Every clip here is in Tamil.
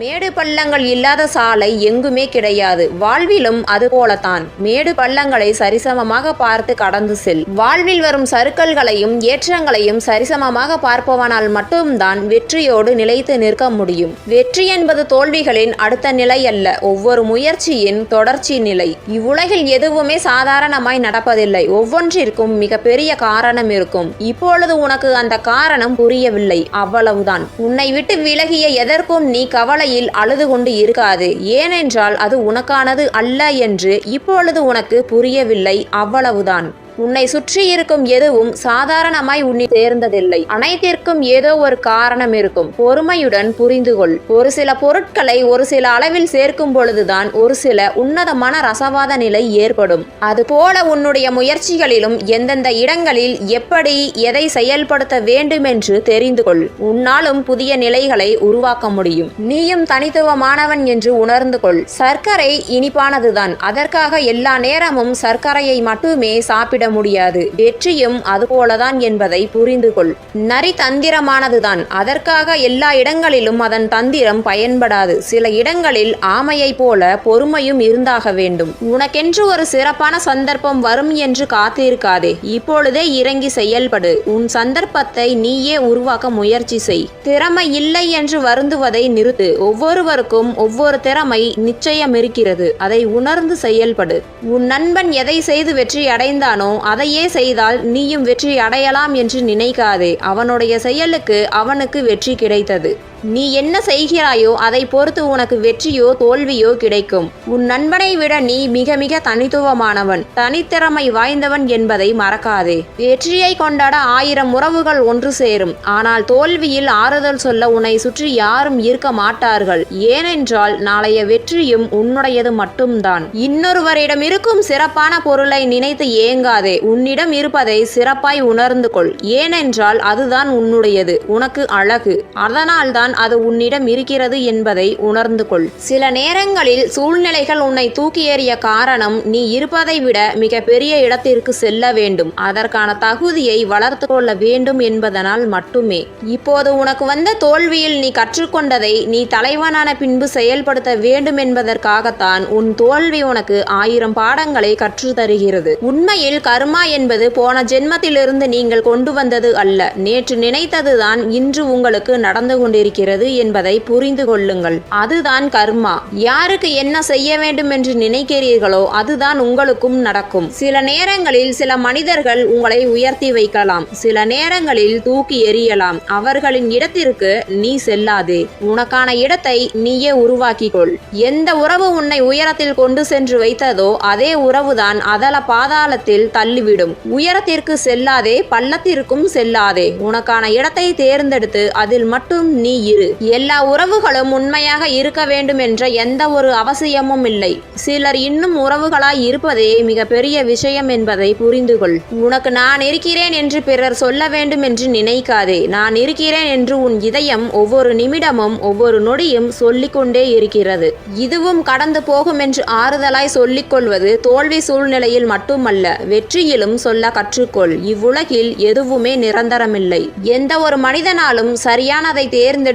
மேடு பள்ளங்கள் இல்லாத சாலை எங்குமே கிடையாது. வாழ்விலும் அதுபோலத்தான் மேடு பள்ளங்களை சரிசமமாக பார்த்து கடந்து செல். வாழ்வில் வரும் சறுக்கல்களையும் ஏற்றங்களையும் சரிசமமாக பார்ப்பவனால் மட்டும்தான் வெற்றியோடு நிலைத்து நிற்க முடியும். வெற்றி என்பது தோல்விகளின் அடுத்த நிலை அல்ல ஒவ்வொரு முயற்சியின் தொடர்ச்சி நிலை. இவ்வுலகில் எதுவுமே சாதாரணமாய் நடப்பதில்லை. ஒவ்வொன்றிற்கும் மிகப்பெரிய காரணம் இருக்கும். இப்பொழுது உனக்கு அந்த காரணம் புரியவில்லை. அவ்வளவுதான். உன்னை விட்டு விலகிய எதற்கும் நீ கவலை கவலையில் அழுது கொண்டு இருக்காது. ஏனென்றால் அது உனக்கானது அல்ல என்று இப்பொழுது உனக்கு புரியவில்லை அவ்வளவுதான். உன்னை சுற்றி இருக்கும் எதுவும் சாதாரணமாய் உன்னை சேர்ந்ததில்லை. அனைத்திற்கும் ஏதோ ஒரு காரணம் இருக்கும். பொறுமையுடன் புரிந்து கொள். ஒரு சில பொருட்களை ஒரு சில அளவில் சேர்க்கும் பொழுதுதான் ஒரு சில உன்னதமான ரசவாத நிலை ஏற்படும். அதுபோல உன்னுடைய முயற்சிகளிலும் எந்தெந்த இடங்களில் எப்படி எதை செயல்படுத்த வேண்டும் என்று தெரிந்து கொள். உன்னாலும் புதிய நிலைகளை உருவாக்க முடியும். நீயும் தனித்துவமானவன் என்று உணர்ந்து கொள். சர்க்கரை இனிப்பானதுதான். அதற்காக எல்லா நேரமும் சர்க்கரையை மட்டுமே சாப்பிட முடியாது வெற்றியும் அதுபோலதான் என்பதை புரிந்து கொள் நரி தந்திரமானதுதான். அதற்காக எல்லா இடங்களிலும் அதன் தந்திரம் பயன்படாது. சில இடங்களில் ஆமையைப் போல பொறுமையும் இருந்தாக வேண்டும். உனக்கென்று ஒரு சிறப்பான சந்தர்ப்பம் வரும் என்று காத்திருக்காதே. இப்பொழுதே இறங்கி செயல்படு. உன் சந்தர்ப்பத்தை நீயே உருவாக்க முயற்சி செய். திறமை இல்லை என்று வருந்துவதை நிறுத்து. ஒவ்வொருவருக்கும் ஒவ்வொரு திறமை நிச்சயம் இருக்கிறது அதை உணர்ந்து செயல்படு. உன் நண்பன் எதை செய்து வெற்றி அடைந்தானோ அதையே செய்தால் நீயும் வெற்றி அடையலாம் என்று நினைக்காதே. அவனுடைய செயலுக்கு அவனுக்கு வெற்றி கிடைத்தது. நீ என்ன செய்கிறாயோ அதை பொறுத்து உனக்கு வெற்றியோ தோல்வியோ கிடைக்கும். உன் நண்பனை விட நீ மிக மிக தனித்துவமானவன். தனித்திறமை வாய்ந்தவன் என்பதை மறக்காதே. வெற்றியை கொண்டாட ஆயிரம் உறவுகள் ஒன்று சேரும். ஆனால் தோல்வியில் ஆறுதல் சொல்ல உன்னை சுற்றி யாரும் இருக்க மாட்டார்கள். ஏனென்றால் நாளைய வெற்றியும் உன்னுடையது மட்டும்தான். இன்னொருவரிடம் இருக்கும் சிறப்பான பொருளை நினைத்து ஏங்காதே. உன்னிடம் இருப்பதை சிறப்பாய் உணர்ந்து கொள். ஏனென்றால் அதுதான் உன்னுடையது. உனக்கு அழகு. அதனால்தான் அது உன்னிடம் இருக்கிறது என்பதை உணர்ந்து கொள். சில நேரங்களில் சூழ்நிலைகள் உன்னை தூக்கி ஏறிய காரணம் நீ இருப்பதை விட மிக பெரிய இடத்திற்கு செல்ல வேண்டும். அதற்கான தகுதியை வளர்த்து கொள்ள வேண்டும் என்பதனால் மட்டுமே. இப்போது உனக்கு வந்த தோல்வியில் நீ கற்றுக்கொண்டதை நீ தலைவனான பின்பு செயல்படுத்த வேண்டும் என்பதற்காகத்தான் உன் தோல்வி உனக்கு ஆயிரம் பாடங்களை கற்று தருகிறது. உண்மையில் கர்மா என்பது போன ஜென்மத்திலிருந்து நீங்கள் கொண்டு வந்தது அல்ல. நேற்று நினைத்ததுதான் இன்று உங்களுக்கு நடந்து கொண்டிருக்கிறது. இருக்கிறது என்பதை புரிந்து கொள்ளுங்கள். அதுதான் கர்மா. யாருக்கு என்ன செய்ய வேண்டும் என்று நினைக்கிறீர்களோ அதுதான் உங்களுக்கும் நடக்கும். சில நேரங்களில் சில மனிதர்கள் உங்களை உயர்த்தி வைக்கலாம். சில நேரங்களில் தூக்கி எறியலாம். அவர்களின் இடத்திற்கு நீ செல்லாதே. உனக்கான இடத்தை நீயே உருவாக்கிக்கொள். எந்த உறவு உன்னை உயரத்தில் கொண்டு சென்று வைத்ததோ அதே உறவுதான் அதல பாதாளத்தில் தள்ளிவிடும். உயரத்திற்கு செல்லாதே பள்ளத்திற்கும் செல்லாதே. உனக்கான இடத்தை தேர்ந்தெடுத்து அதில் மட்டும் நீ இரு. எல்லா உறவுகளும் உண்மையாக இருக்க வேண்டும் என்ற எந்த ஒரு அவசியமும் இல்லை. சிலர் இன்னும் உறவுகளாய் இருப்பதே மிக பெரிய விஷயம் என்பதை புரிந்து கொள். உனக்கு நான் இருக்கிறேன் என்று பிறர் சொல்ல வேண்டும் என்று நினைக்காதே. நான் இருக்கிறேன் என்று உன் இதயம் ஒவ்வொரு நிமிடமும் ஒவ்வொரு நொடியும் சொல்லிக்கொண்டே இருக்கிறது. இதுவும் கடந்து போகும் என்று ஆறுதலாய் சொல்லிக்கொள்வது தோல்வி சூழ்நிலையில் மட்டுமல்ல வெற்றியிலும் சொல்ல கற்றுக்கொள். இவ்வுலகில் எதுவுமே நிரந்தரமில்லை. எந்த ஒரு மனிதனாலும் சரியானதை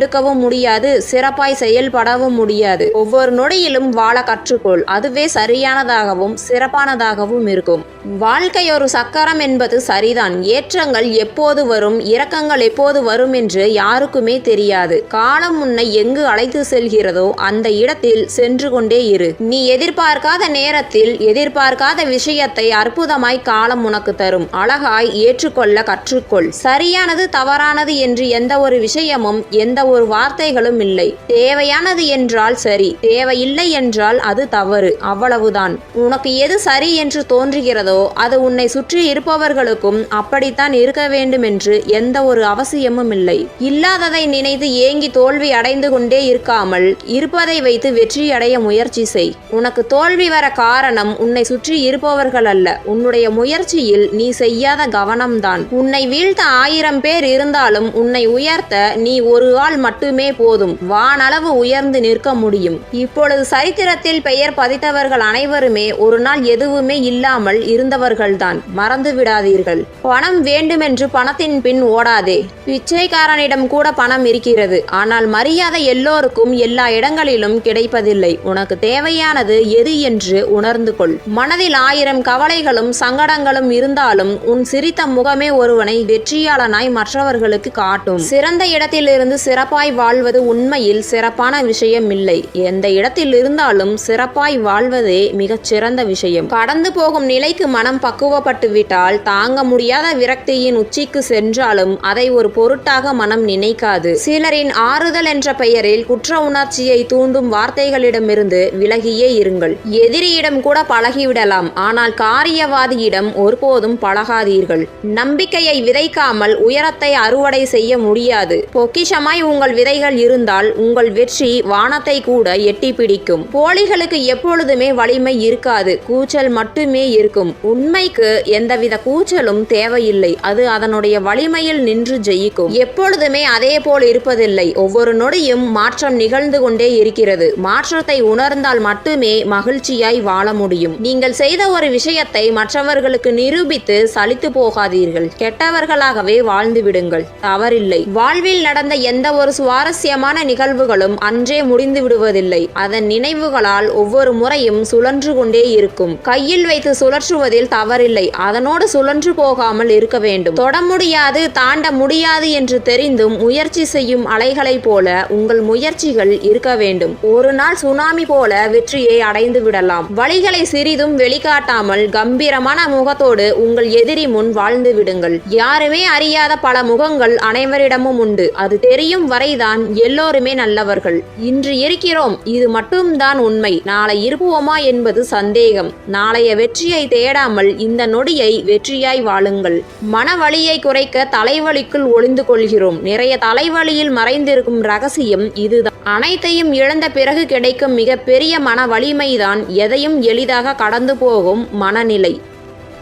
எடுக்கவும் முடியாது சிறப்பாய் செயல்படவும் முடியாது. ஒவ்வொரு நொடியிலும் வாழ கற்றுக்கொள். அதுவே சரியானதாகவும் சிறப்பானதாகவும் இருக்கும். வாழ்க்கை ஒரு சக்கரம் என்பது சரிதான். ஏற்றங்கள் எப்போது வரும் இறக்கங்கள் எப்போது வரும் என்று யாருக்குமே தெரியாது. காலம் உன்னை எங்கு அழைத்து செல்கிறதோ அந்த இடத்தில் சென்று கொண்டே இரு. நீ எதிர்பார்க்காத நேரத்தில் எதிர்பார்க்காத விஷயத்தை அற்புதமாய் காலம் உனக்கு தரும். அழகாய் ஏற்றுக்கொள்ள கற்றுக்கொள். சரியானது தவறானது என்று எந்த ஒரு விஷயமும் எந்த ஒரு வார்த்தைகளும் இல்லை. தேவையானது என்றால் சரி தேவையில்லை என்றால் அது தவறு அவ்வளவுதான். உனக்கு எது சரி என்று தோன்றுகிறதோ அது உன்னை சுற்றி இருப்பவர்களுக்கும் அப்படித்தான் இருக்க வேண்டும் என்று எந்த ஒரு அவசியமும் இல்லை. இல்லாததை நினைத்து ஏங்கி தோல்வி அடைந்து கொண்டே இருக்காமல் இருப்பதை வைத்து வெற்றி அடைய முயற்சி செய். உனக்கு தோல்வி வர காரணம் உன்னை சுற்றி இருப்பவர்கள் அல்ல. உன்னுடைய முயற்சியில் நீ செய்யாத கவனம்தான். உன்னை வீழ்த்த ஆயிரம் பேர் இருந்தாலும் உன்னை உயர்த்த நீ ஒரு ஆள் மட்டுமே போதும். வானளவு உயர்ந்து நிற்க முடியும். இப்பொழுது சரித்திரத்தில் பெயர் பதித்தவர்கள் அனைவருமே ஒரு நாள் எதுவுமே இல்லாமல் இருந்தவர்கள்தான். மறந்து விடாதீர்கள். பணம் வேண்டுமென்று பணத்தின் பின் ஓடாதே. பிச்சைக்காரனிடம் கூட பணம் இருக்கிறது. ஆனால் மரியாதை எல்லோருக்கும் எல்லா இடங்களிலும் கிடைப்பதில்லை. உனக்கு தேவையானது எது என்று உணர்ந்து கொள். மனதில் ஆயிரம் கவலைகளும் சங்கடங்களும் இருந்தாலும் உன் சிரித்த முகமே ஒருவனை வெற்றியாளனாய் மற்றவர்களுக்கு காட்டும். சிறந்த இடத்திலிருந்து சிறப்பு சிறப்பாய் வாழ்வது உண்மையில் சிறப்பான விஷயம் இல்லை எந்த இடத்தில் இருந்தாலும் சிறப்பாய் வாழ்வதே மிகச் சிறந்த விஷயம். கடந்து போகும் நிலைக்கு மனம் பக்குவப்பட்டு விட்டால் தாங்க முடியாத விரக்தியின் உச்சிக்கு சென்றாலும் அதை ஒரு பொருட்டாக மனம் நினைக்காது. சிலரின் ஆறுதல் என்ற பெயரில் குற்ற உணர்ச்சியை தூண்டும் வார்த்தைகளிடமிருந்து விலகியே இருங்கள். எதிரியிடம் கூட பழகிவிடலாம். ஆனால் காரியவாதியிடம் ஒருபோதும் பழகாதீர்கள். நம்பிக்கையை விதைக்காமல் உயரத்தை அறுவடை செய்ய முடியாது. பொக்கிஷமாய் உங்கள் விதைகள் இருந்தால் உங்கள் வெற்றி வானத்தை கூட எட்டி பிடிக்கும் போலிகளுக்கு எப்பொழுதுமே வலிமை இருக்காது கூச்சல் மட்டுமே இருக்கும். உண்மைக்கு எந்தவித கூச்சலும் தேவையில்லை அது அதனுடைய வலிமையில் நின்று ஜெயிக்கும். எப்பொழுதுமே அதே போல் இருப்பதில்லை ஒவ்வொரு நொடியும் மாற்றம் நிகழ்ந்து கொண்டே இருக்கிறது. மாற்றத்தை உணர்ந்தால் மட்டுமே மகிழ்ச்சியாய் வாழ முடியும். நீங்கள் செய்த ஒரு விஷயத்தை மற்றவர்களுக்கு நிரூபித்து சலித்து போகாதீர்கள். கெட்டவர்களாகவே வாழ்ந்து விடுங்கள். தவறில்லை. வாழ்வில் நடந்த எந்த ஒரு சுவாரஸ்யமான நிகழ்வுகளும் அன்றே முடிந்து விடுவதில்லை. அதன் நினைவுகளால் ஒவ்வொரு முறையும் சுழன்று கொண்டே இருக்கும். கையில் வைத்து சுழற்றுவதில் தவறில்லை. அதனோடு சுழன்று போகாமல் இருக்க வேண்டும். தொட முடியாது தாண்ட முடியாது என்று தெரிந்தும் முயற்சி செய்யும் அலைகளைப் போல உங்கள் முயற்சிகள் இருக்க வேண்டும். ஒரு நாள் சுனாமி போல வெற்றியை அடைந்து விடலாம். வழிகளை சிறிதும் வெளிக்காட்டாமல் கம்பீரமான முகத்தோடு உங்கள் எதிரி முன் வாழ்ந்து விடுங்கள். யாருமே அறியாத பல முகங்கள் அனைவரிடமும் உண்டு. அது தெரியும் வரைதான் எல்லோருமே நல்லவர்கள். இன்று இருக்கிறோம் இது மட்டும்தான் உண்மை. நாளை இருப்போமா என்பது சந்தேகம். நாளைய வெற்றியை தேடாமல் இந்த நொடியை வெற்றியாய் வாழுங்கள். மனவலியை குறைக்க தலைவலிக்குள் ஒளிந்து கொள்கிறோம். நிறைய தலைவலியில் மறைந்திருக்கும் ரகசியம் இதுதான். அனைத்தையும் இழந்த பிறகு கிடைக்கும் மிகப்பெரிய மன வலிமைதான் எதையும் எளிதாக கடந்து போகும் மனநிலை.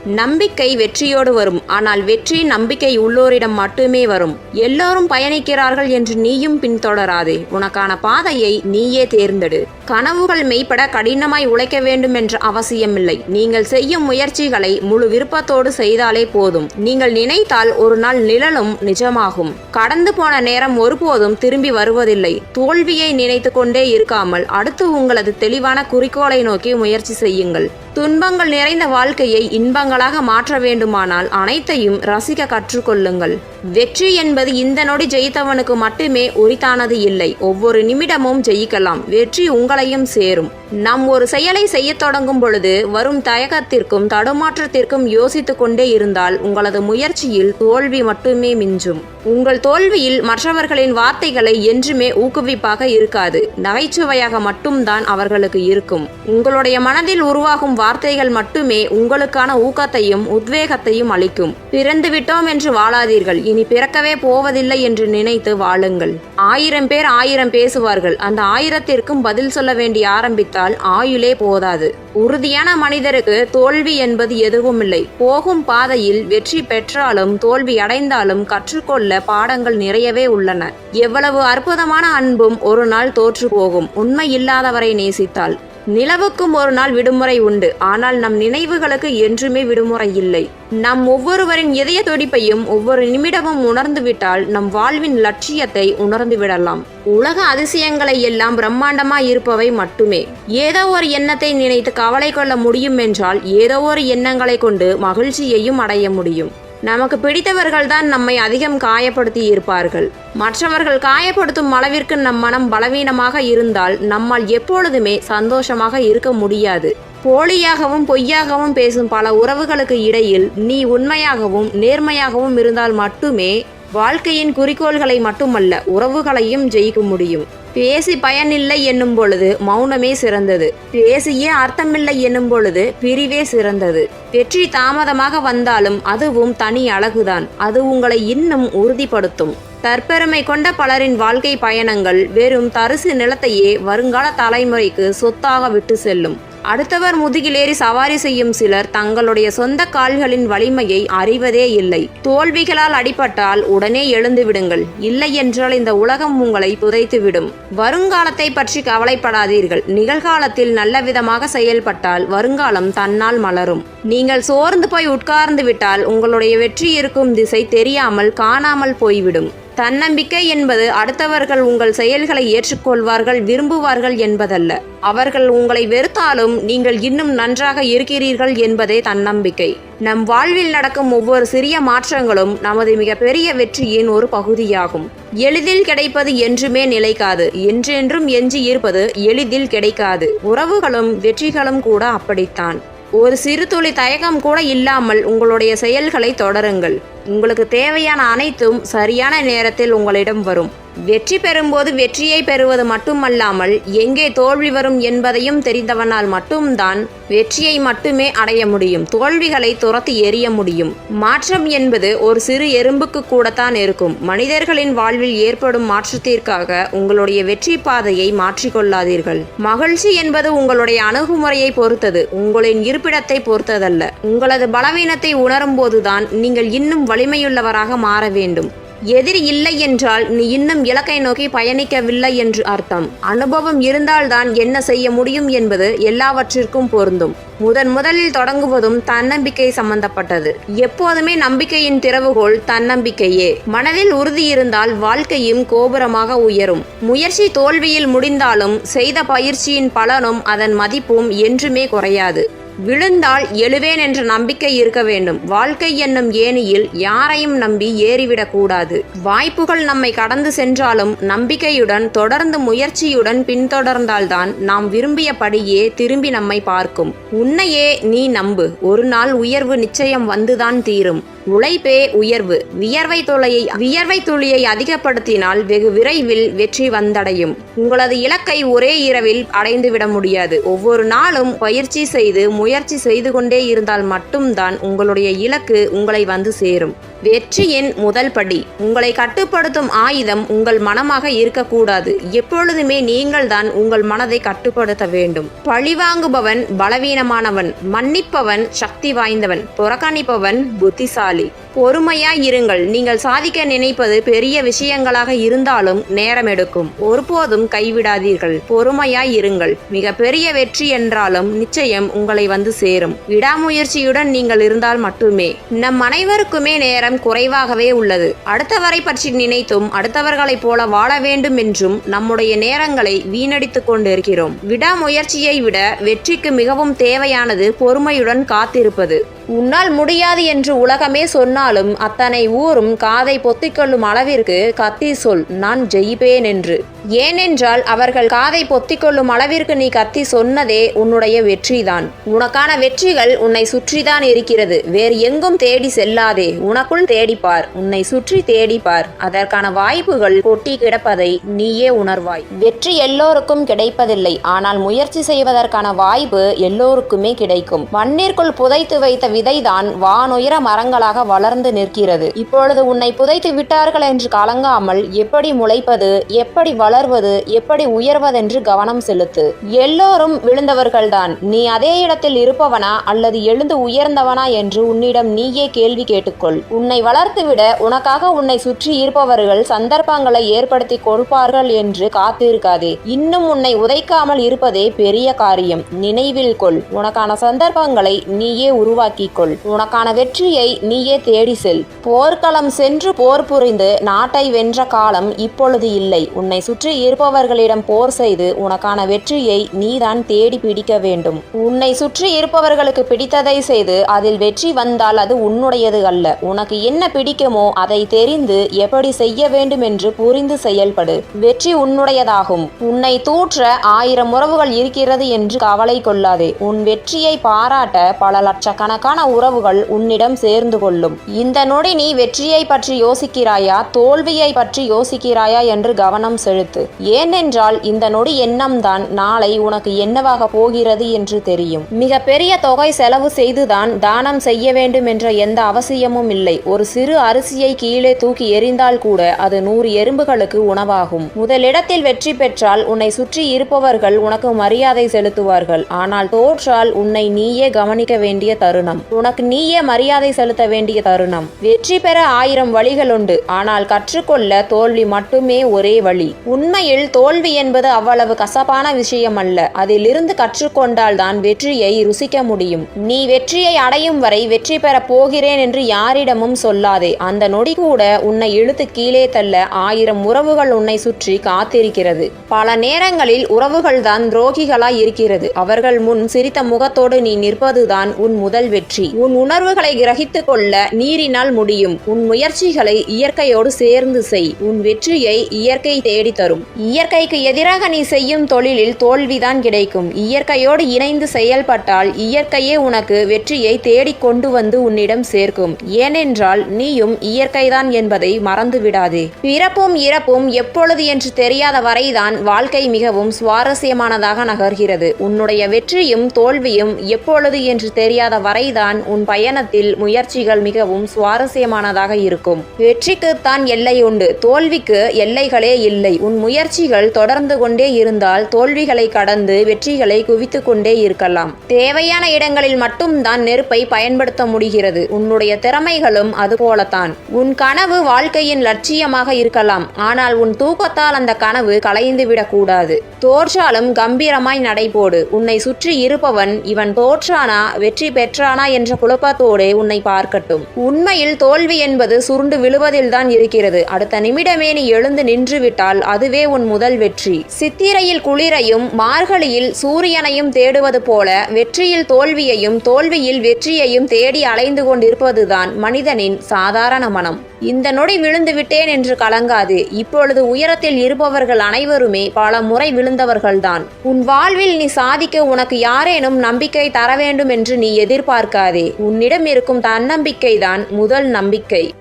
நம்பிக்கை வெற்றியோடு வரும். ஆனால் வெற்றி நம்பிக்கை உள்ளோரிடம் மட்டுமே வரும். எல்லோரும் பயணிக்கிறார்கள் என்று நீயும் பின்தொடராதே. உனக்கான பாதையை நீயே தேர்ந்தெடு. கனவுகள் மெய்ப்பட கடினமாய் உழைக்க வேண்டும் என்ற அவசியமில்லை. நீங்கள் செய்யும் முயற்சிகளை முழு விருப்பத்தோடு செய்தாலே போதும். நீங்கள் நினைத்தால் ஒரு நாள் நிழலும் நிஜமாகும். கடந்து போன நேரம் ஒருபோதும் திரும்பி வருவதில்லை. தோல்வியை நினைத்து கொண்டே இருக்காமல் அடுத்து உங்களது தெளிவான குறிக்கோளை நோக்கி முயற்சி செய்யுங்கள். துன்பங்கள் நிறைந்த வாழ்க்கையை இன்பங்களாக மாற்ற வேண்டுமானால் அனைத்தையும் ரசிக்க கற்றுக்கொள்ளுங்கள். வெற்றி என்பது இந்த நொடி ஜெயித்தவனுக்கு மட்டுமே உரித்தானது இல்லை. ஒவ்வொரு நிமிடமும் ஜெயிக்கலாம். வெற்றி உங்களையும் சேரும். நாம் ஒரு செயலை செய்யத் தொடங்கும் பொழுது வரும் தயக்கத்திற்கும் தடுமாற்றத்திற்கும் யோசித்து கொண்டே இருந்தால் உங்களது முயற்சியில் தோல்வி மட்டுமே மிஞ்சும். உங்கள் தோல்வியில் மற்றவர்களின் வார்த்தைகளை என்றுமே ஊக்குவிப்பாக இருக்காது. நகைச்சுவையாக மட்டும்தான் அவர்களுக்கு இருக்கும். உங்களுடைய மனதில் உருவாகும் வார்த்தைகள் மட்டுமே உங்களுக்கான ஊக்கத்தையும் உத்வேகத்தையும் அளிக்கும். பிறந்து விட்டோம் என்று வாழாதீர்கள். இனி பிறக்கவே போவதில்லை என்று நினைத்து வாழுங்கள். ஆயிரம் பேர் ஆயிரம் பேசுவார்கள். அந்த ஆயிரத்திற்கும் பதில் சொல்ல வேண்டி ஆரம்பித்தால் ஆயுளே போதாது. உறுதியான மனிதருக்கு தோல்வி என்பது எதுவும் இல்லை போகும் பாதையில் வெற்றி பெற்றாலும் தோல்வி அடைந்தாலும் கற்றுக்கொள்ள பாடங்கள் நிறையவே உள்ளன. எவ்வளவு அற்புதமான அன்பும் ஒரு நாள் தோற்று போகும். உண்மை இல்லாதவரை நேசித்தால். நிலவுக்கும் ஒரு நாள் விடுமுறை உண்டு. ஆனால் நம் நினைவுகளுக்கு என்றுமே விடுமுறை இல்லை. நம் ஒவ்வொருவரின் இதய துடிப்பையும் ஒவ்வொரு நிமிடமும் உணர்ந்துவிட்டால் நம் வாழ்வின் லட்சியத்தை உணர்ந்து விடலாம். உலக அதிசயங்களை எல்லாம் பிரம்மாண்டமாய் இருப்பவை மட்டுமே. ஏதோ ஒரு எண்ணத்தை நினைத்து கவலை கொள்ள முடியும் என்றால் ஏதோ ஒரு எண்ணங்களை கொண்டு மகிழ்ச்சியையும் அடைய முடியும். நமக்கு பிடித்தவர்கள்தான் நம்மை அதிகம் காயப்படுத்தி இருப்பார்கள். மற்றவர்கள் காயப்படுத்தும் அளவிற்கு நம் மனம் பலவீனமாக இருந்தால் நம்மால் எப்பொழுதுமே சந்தோஷமாக இருக்க முடியாது. போலியாகவும் பொய்யாகவும் பேசும் பல உறவுகளுக்கு இடையில் நீ உண்மையாகவும் நேர்மையாகவும் இருந்தால் மட்டுமே வாழ்க்கையின் குறிக்கோள்களை மட்டுமல்ல உறவுகளையும் ஜெயிக்க முடியும். பேசி பயனில்லை என்னும் பொழுது மௌனமே சிறந்தது. பேசியே அர்த்தமில்லை என்னும் பொழுது பிரிவே சிறந்தது. வெற்றி தாமதமாக வந்தாலும் அதுவும் தனி அழகுதான். அது உங்களை இன்னும் உறுதிப்படுத்தும். தற்பெருமை கொண்ட பலரின் வாழ்க்கை பயணங்கள் வெறும் தரிசு நிலத்தையே வருங்கால தலைமுறைக்கு சொத்தாக விட்டு செல்லும். அடுத்தவர் முதுகிலேறி சவாரி செய்யும் சிலர் தங்களுடைய சொந்த கால்களின் வலிமையை அறிவதே இல்லை. தோல்விகளால் அடிபட்டால் உடனே எழுந்து விடுங்கள். இல்லை என்றால் இந்த உலகம் உங்களை புதைத்துவிடும். வருங்காலத்தை பற்றி கவலைப்படாதீர்கள். நிகழ்காலத்தில் நல்ல விதமாக செயல்பட்டால் வருங்காலம் தன்னால் மலரும். நீங்கள் சோர்ந்து போய் உட்கார்ந்து விட்டால் உங்களுடைய வெற்றி இருக்கும் திசை தெரியாமல் காணாமல் போய்விடும். தன்னம்பிக்கை என்பது அடுத்தவர்கள் உங்கள் செயல்களை ஏற்றுக்கொள்வார்கள் விரும்புவார்கள் என்பதல்ல. அவர்கள் உங்களை வெறுத்தாலும் நீங்கள் இன்னும் நன்றாக இருக்கிறீர்கள் என்பதே தன்னம்பிக்கை. நம் வாழ்வில் நடக்கும் ஒவ்வொரு சிறிய மாற்றங்களும் நமது மிகப்பெரிய வெற்றியின் ஒரு பகுதியாகும். எளிதில் கிடைப்பது என்றுமே நிலைக்காது. என்றென்றும் எஞ்சி இருப்பது எளிதில் கிடைக்காது. உறவுகளும் வெற்றிகளும் கூட அப்படித்தான். ஒரு சிறு துளி தயக்கம் கூட இல்லாமல் உங்களுடைய செயல்களை தொடருங்கள். உங்களுக்கு தேவையான அனைத்தும் சரியான நேரத்தில் உங்களிடம் வரும். வெற்றி பெறும்போது வெற்றியை பெறுவது மட்டுமல்லாமல் எங்கே தோல்வி வரும் என்பதையும் தெரிந்தவனால் மட்டும்தான் வெற்றியை மட்டுமே அடைய முடியும். தோல்விகளை துரத்தி எறிய முடியும். மாற்றம் என்பது ஒரு சிறு எறும்புக்கு கூடத்தான் இருக்கும். மனிதர்களின் வாழ்வில் ஏற்படும் மாற்றத்திற்காக உங்களுடைய வெற்றி பாதையை மாற்றிக்கொள்ளாதீர்கள். மகிழ்ச்சி என்பது உங்களுடைய அணுகுமுறையை பொறுத்தது. உங்களின் இருப்பிடத்தை பொறுத்ததல்ல. உங்களது பலவீனத்தை உணரும் போதுதான் நீங்கள் இன்னும் வலிமையுள்ளவராக மாற வேண்டும். எதிரி இல்லை என்றால் நீ இன்னும் இலக்கை நோக்கி பயணிக்கவில்லை என்று அர்த்தம். அனுபவம் இருந்தால்தான் என்ன செய்ய முடியும் என்பது எல்லாவற்றிற்கும் பொருந்தும். முதன் முதலில் தொடங்குவதும் தன்னம்பிக்கை சம்பந்தப்பட்டது. எப்போதுமே நம்பிக்கையின் திறவுகோள் தன்னம்பிக்கையே. மனதில் உறுதி இருந்தால் வாழ்க்கையும் கோபுரமாக உயரும். முயற்சி தோல்வியில் முடிந்தாலும் செய்த பயிற்சியின் பலனும் அதன் மதிப்பும் என்றுமே குறையாது. விழுந்தால் எழுவேன் என்ற நம்பிக்கை இருக்க வேண்டும். வாழ்க்கை என்னும் ஏணியில் யாரையும் நம்பி ஏறிவிடக்கூடாது வாய்ப்புகள் நம்மை கடந்து சென்றாலும் நம்பிக்கையுடன் தொடர்ந்து முயற்சியுடன் பின்தொடர்ந்தால்தான் நாம் விரும்பியபடியே திரும்பி நம்மை பார்க்கும். உன்னையே நீ நம்பு. ஒரு நாள் உயர்வு நிச்சயம் வந்துதான் தீரும். உழைப்பே உயர்வு. வியர்வை தொலையை வியர்வை துளியை அதிகப்படுத்தினால் வெகு விரைவில் வெற்றி வந்தடையும். உங்களது இலக்கை ஒரே இரவில் அடைந்துவிட முடியாது. ஒவ்வொரு நாளும் பயிற்சி செய்து முயற்சி செய்து கொண்டே இருந்தால் மட்டும்தான் உங்களுடைய இலக்கு உங்களை வந்து சேரும். வெற்றியின் முதல் படி. உங்களை கட்டுப்படுத்தும் ஆயுதம் உங்கள் மனமாக இருக்கக்கூடாது. எப்பொழுதுமே நீங்கள்தான் உங்கள் மனதை கட்டுப்படுத்த வேண்டும். பழிவாங்குபவன் பலவீனமானவன் மன்னிப்பவன் சக்தி வாய்ந்தவன் புறக்கணிப்பவன் புத்திசாலி. பொறுமையாய் இருங்கள். நீங்கள் சாதிக்க நினைப்பது பெரிய விஷயங்களாக இருந்தாலும் நேரம் எடுக்கும். ஒருபோதும் கைவிடாதீர்கள். பொறுமையாய் இருங்கள். மிக பெரிய வெற்றி என்றாலும் நிச்சயம் உங்களை வந்து சேரும். விடாமுயற்சியுடன் நீங்கள் இருந்தால் மட்டுமே. நம் அனைவருக்குமே நேரம் குறைவாகவே உள்ளது. அடுத்தவரை பற்றி நினைத்தும் அடுத்தவர்களைப் போல வாழ வேண்டும் என்றும் நம்முடைய நேரங்களை வீணடித்துக் கொண்டிருக்கிறோம். விடாமுயற்சியை விட வெற்றிக்கு மிகவும் தேவையானது பொறுமையுடன் காத்திருப்பது. உன்னால் முடியாது என்று உலகமே சொன்னாலும் அத்தனை ஊரும் காதை பொத்திக்கொள்ளும் அளவிற்கு கத்தி சொல் நான் ஜெயிப்பேன் என்று ஏனென்றால் அவர்கள் காதை பொத்திக்கொள்ளும் அளவிற்கு நீ கத்தி சொன்னதே உன்னுடைய வெற்றிதான். உனக்கான வெற்றிகள் உன்னை சுற்றிதான் இருக்கிறது. வேறு எங்கும் தேடி செல்லாதே. உனக்குள் தேடிப்பார். உன்னை சுற்றி தேடிப்பார். அதற்கான வாய்ப்புகள் கொட்டி கிடப்பதை நீயே உணர்வாய். வெற்றி எல்லோருக்கும் கிடைப்பதில்லை. ஆனால் முயற்சி செய்வதற்கான வாய்ப்பு எல்லோருக்குமே கிடைக்கும். மண்ணிற்குள் புதைத்து வைத்த விதைதான் வானுயர மரங்களாக வளர் வளர்ந்து நிற்கிறது. இப்பொழுது உன்னை புதைத்து விட்டார்கள் என்று கலங்காமல் எப்படி முளைப்பது எப்படி வளர்வது எப்படி உயர்வதென்று கவனம் செலுத்து. எல்லோரும் விழுந்தவர்கள்தான். நீ அதே இடத்தில் இருப்பவனா அல்லது எழுந்து உயர்ந்தவனா என்று உன்னிடம் நீயே கேள்வி கேட்டுக்கொள். உன்னை வளர்த்துவிட உனக்காக உன்னை சுற்றி இருப்பவர்கள் சந்தர்ப்பங்களை ஏற்படுத்தி கொடுப்பார்கள் என்று காத்திருக்காதே. இன்னும் உன்னை உதைக்காமல் இருப்பதே பெரிய காரியம். நினைவில் கொள். உனக்கான சந்தர்ப்பங்களை நீயே உருவாக்கிக் கொள். உனக்கான வெற்றியை நீயே தேடி செல் போர்க்களம் சென்று போர் புரிந்து நாட்டை வென்ற காலம் இப்பொழுது இல்லை. உன்னை சுற்றி இருப்பவர்களிடம் போர் செய்து உனக்கான வெற்றியை நீதான் தேடி பிடிக்க வேண்டும். உன்னை சுற்றி இருப்பவர்களுக்கு பிடித்ததை செய்து அதில் வெற்றி வந்தால் அது உன்னுடையது அல்ல. உனக்கு என்ன பிடிக்குமோ அதை தெரிந்து எப்படி செய்ய வேண்டும் என்று புரிந்து செயல்படு. வெற்றி உன்னுடையதாகும். உன்னை தூற்ற ஆயிரம் உறவுகள் இருக்கிறது என்று கவலை கொள்ளாதே. உன் வெற்றியை பாராட்ட பல லட்சக்கணக்கான உறவுகள் உன்னிடம் சேர்ந்து கொள்ளும். இந்த நொடி நீ வெற்றியை பற்றி யோசிக்கிறாயா? தோல்வியை பற்றி யோசிக்கிறாயா என்று கவனம் செலுத்து. ஏனென்றால் இந்த நொடி எண்ணம்தான். நாளை உனக்கு என்னவாக போகிறது என்று தெரியும். மிக பெரிய தொகை செலவு செய்துதான் தானம் செய்ய வேண்டும் என்ற எந்த அவசியமும் இல்லை. ஒரு சிறு அரிசியை கீழே தூக்கி எறிந்தால் கூட அது நூறு எறும்புகளுக்கு உணவாகும். முதலிடத்தில் வெற்றி பெற்றால் உன்னை சுற்றி இருப்பவர்கள் உனக்கு மரியாதை செலுத்துவார்கள். ஆனால் தோற்றால் உன்னை நீயே கவனிக்க வேண்டிய தருணம். உனக்கு நீயே மரியாதை செலுத்த வேண்டிய தருணம். தருணம். வெற்றி பெற ஆயிரம் வழிகள் உண்டு. ஆனால் கற்றுக்கொள்ள தோல்வி மட்டுமே ஒரே வழி. உண்மையில் தோல்வி என்பது அவ்வளவு கசப்பான விஷயம் அல்ல. அதிலிருந்து கற்றுக்கொண்டால் தான் வெற்றியை ருசிக்க முடியும். நீ வெற்றியை அடையும் வரை வெற்றி பெற போகிறேன் என்று யாரிடமும் சொல்லாதே. அந்த நொடி கூட உன்னை இழுத்து கீழே தள்ள ஆயிரம் உறவுகள் உன்னை சுற்றி காத்திருக்கிறது. பல நேரங்களில் உறவுகள் தான் துரோகிகளாய் இருக்கிறது. அவர்கள் முன் சிரித்த முகத்தோடு நீ நிற்பதுதான் உன் முதல் வெற்றி. உன் உணர்வுகளை கிரகித்துக் கொள்ள நீ நீரினால் முடியும். உன் முயற்சிகளை இயற்கையோடு சேர்ந்து செய். உன் வெற்றியை இயற்கை தேடி தரும். இயற்கைக்கு எதிராக நீ செய்யும் தொழிலில் தோல்விதான் கிடைக்கும். இயற்கையோடு இணைந்து செயல்பட்டால் இயற்கையே உனக்கு வெற்றியை தேடிக் கொண்டு வந்து உன்னிடம் சேர்க்கும். ஏனென்றால் நீயும் இயற்கைதான் என்பதை மறந்து விடாதே. பிறப்பும் இறப்பும் எப்பொழுது என்று தெரியாத வரைதான் வாழ்க்கை மிகவும் சுவாரஸ்யமானதாக நகர்கிறது. உன்னுடைய வெற்றியும் தோல்வியும் எப்பொழுது என்று தெரியாத வரைதான் உன் பயணத்தில் முயற்சிகள் மிகவும் சுவாரஸ்யமானதாக இருக்கும். வெற்றிக்குத்தான் எல்லை உண்டு. தோல்விக்கு எல்லைகளே இல்லை. உன் முயற்சிகள் தொடர்ந்து கொண்டே இருந்தால் தோல்விகளை கடந்து வெற்றிகளை குவித்து கொண்டே இருக்கலாம். தேவையான இடங்களில் மட்டும்தான் நெருப்பை பயன்படுத்த முடிகிறது. உன்னுடைய திறமைகளும் அதுபோலத்தான் உன் கனவு வாழ்க்கையின் லட்சியமாக இருக்கலாம். ஆனால் உன் தூக்கத்தால் அந்த கனவு கலைந்து விடக்கூடாது. தோற்றாலும் கம்பீரமாய் நடைபோடு. உன்னை சுற்றி இருப்பவன் இவன் தோற்றானா வெற்றி பெற்றானா என்ற குழப்பத்தோடு உன்னை பார்க்கட்டும். உண்மையில் தோல்வி என்பது சுருண்டு விழுவதில்தான் இருக்கிறது. அடுத்த நிமிடமே நீ எழுந்து நின்றுவிட்டால் அதுவே உன் முதல் வெற்றி. சித்திரையில் குளிரையும் மார்கழியில் சூரியனையும் தேடுவது போல வெற்றியில் தோல்வியையும் தோல்வியில் வெற்றியையும் தேடி அலைந்து கொண்டிருப்பதுதான் மனிதனின் சாதாரண மனம். இந்த நொடி விழுந்து விட்டேன் என்று கலங்காது. இப்பொழுது உயரத்தில் இருப்பவர்கள் அனைவருமே பல முறை விழுந்தவர்கள்தான். உன் வாழ்வில் நீ சாதிக்க உனக்கு யாரேனும் நம்பிக்கை தர வேண்டும் என்று நீ எதிர்பார்க்காதே. உன்னிடம் இருக்கும் தன்னம்பிக்கைதான் முதல் நம்பிக்கை.